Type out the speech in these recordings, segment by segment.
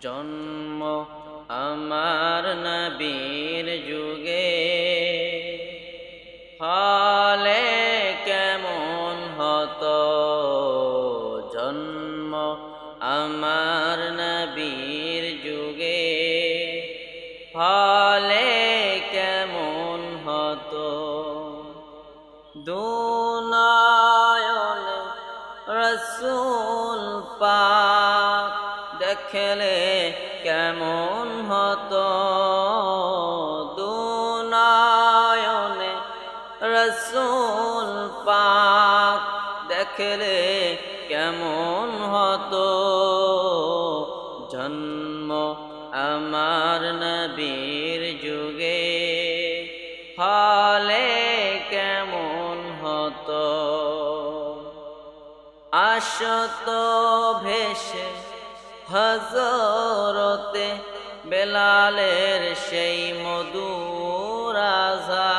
জন্ম আমার নবীর যুগে। হলে কেমন হতো জন্ম আমার নবীর যুগে? হলে কেমন হতো দুনায়নে রসুল দেখলে কেমন হতো? দুনায়নে রসুল পাক দেখলে কেমন হতো? জন্ম আমার নবীর যুগে হলে কেমন হতো? আসত ভেসে হজরতে বেলালের সেই আজান।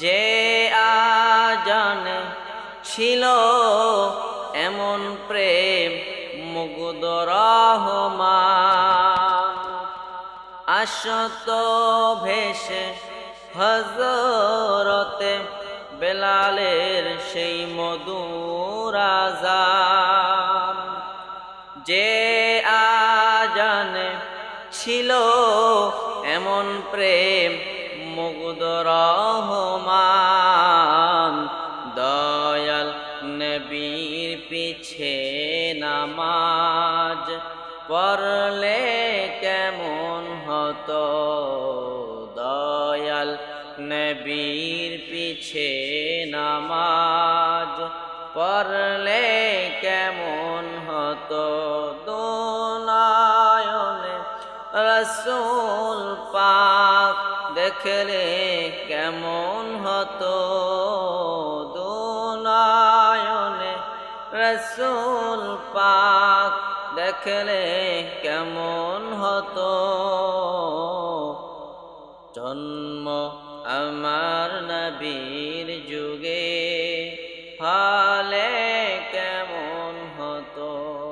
যে আজানে ছিল এমন প্রেম মুগ্ধ রহমান। আসত ভেসে হজরতে বেলালের সেই মধুর যে আজানে ছিল এমন প্রেম মুগ্ধ রহমান। দয়াল নবীর পিছে নামাজ পড়লে কেমন হতো? দয়াল নবীর পিছে নামাজ পড়লে কেমন হতো? দোনায়নে রসুল পাক দেখলে কেমন হতো? দোনায়নে রসুল পাক দেখলে কেমন হতো? জন্ম আমার নবী